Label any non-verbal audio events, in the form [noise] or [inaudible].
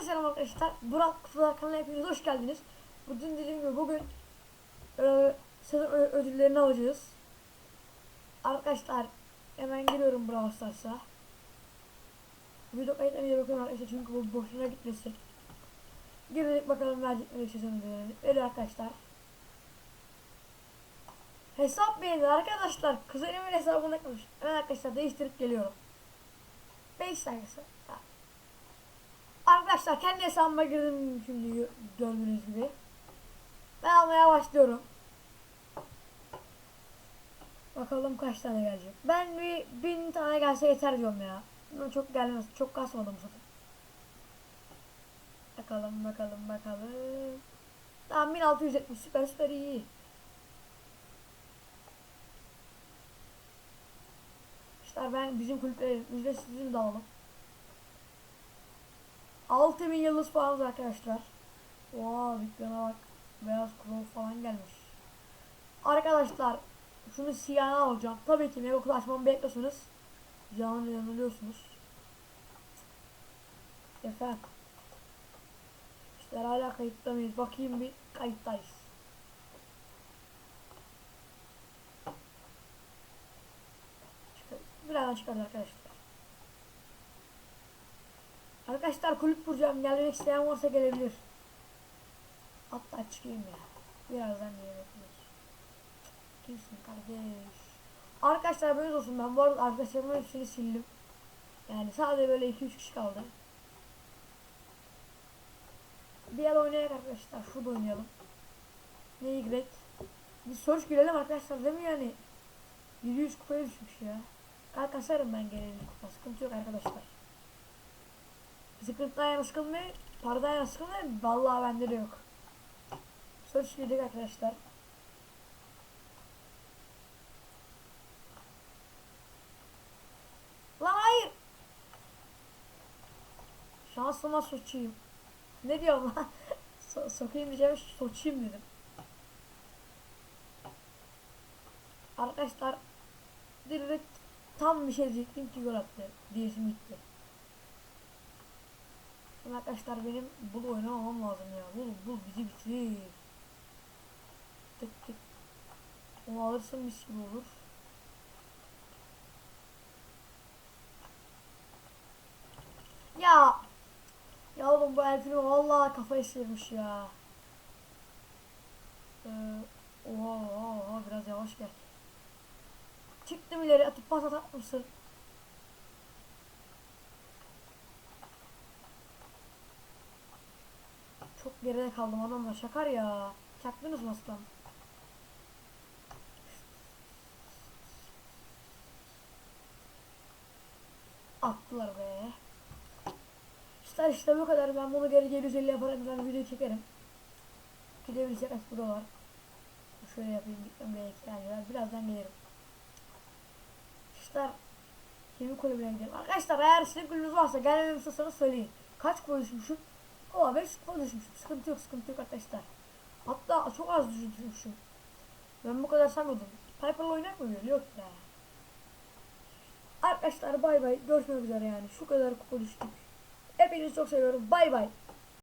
Herkese selam arkadaşlar. Burak Kutular kanalına hepiniz hoş geldiniz. Bugün dediğim gibi bugün e, ö- ödüllerini alacağız. Arkadaşlar hemen giriyorum Brawl Stars'a. Video kayıtlarına bakıyorum arkadaşlar çünkü bu boşuna gitmesin. Girdik bakalım verecekleri sezon ödüllerini. Öyle arkadaşlar. Hesap beğendi arkadaşlar. Kuzenimin hesabına kalmış. Evet arkadaşlar değiştirip geliyorum. 5 sayısı. Arkadaşlar kendi hesabıma girdim şimdi gö- gördüğünüz gibi. Ben almaya başlıyorum. Bakalım kaç tane gelecek. Ben bir bin tane gelse yeter diyorum ya. Ama çok gelmez. Çok kasmadım zaten. Bakalım bakalım bakalım. Tamam 1670 süper süper iyi. İşte ben bizim kulüpleri biz de sizin de alalım. 6000 yıldız puanımız arkadaşlar. Wow dükkana bak. Beyaz kuro falan gelmiş. Arkadaşlar şunu siyahına alacağım. Tabii ki mega kutu açmamı bekliyorsunuz. Canlı yanılıyorsunuz. Efendim. İşte hala kayıtta mıyız? Bakayım bir kayıttayız. Birazdan çıkarız arkadaşlar. Arkadaşlar kulüp kuracağım. Gelmek isteyen varsa gelebilir. Hatta çıkayım ya. Birazdan gelebilir. Kimsin kardeş? Arkadaşlar böyle olsun. Ben bu arada arkadaşlarımın hepsini sildim. Yani sadece böyle 2-3 kişi kaldı. Bir yer oynayak arkadaşlar. Şurada oynayalım. Ne Y? Bir soruş girelim arkadaşlar değil mi yani? 700 kupaya düşmüş ya. Kalk kasarım ben gene bir kupa. Sıkıntı yok arkadaşlar. Sıkıntıdan yana sıkılmıyor. Paradan yana sıkılmıyor. Vallahi bende de yok. Search girdik arkadaşlar. Lan hayır. Şansıma soçayım. Ne diyorum lan? [laughs] so sokayım diyeceğim soçayım dedim. Arkadaşlar direkt tam bir şey diyecektim ki gol attı. Diyesim gitti. Şimdi arkadaşlar benim bul oynamamam lazım ya. Bul bul bizi bitirir. Tık tık. Onu alırsın mis gibi olur. Ya. Ya oğlum bu Elfino vallahi kafayı sıyırmış ya. Ee, oha, oha, biraz yavaş gel. Çıktım ileri atıp pas atar? Geride kaldım adamla şakar ya. Çaktınız mı aslan? Attılar be. İşte işte bu kadar. Ben bunu geri geri 150 yaparım. Ben video çekerim. Gidebilecek kaç burada var. Şöyle yapayım. Gitmem gerek yani. Birazdan gelirim. İşte Kimi kulübüne gidelim. Arkadaşlar eğer sizin kulübünüz varsa gelmemi söyleyin. Kaç düşmüşüm? Oha 5 kupa düşmüşüm. Sıkıntı yok sıkıntı yok arkadaşlar. Hatta çok az düşmüşüm. Ben bu kadar sanmıyordum. Piper'la oynak mı? Yok ya. Arkadaşlar bay bay. Görüşmek üzere yani. Şu kadar kupa düştük. Hepinizi çok seviyorum. Bay bay.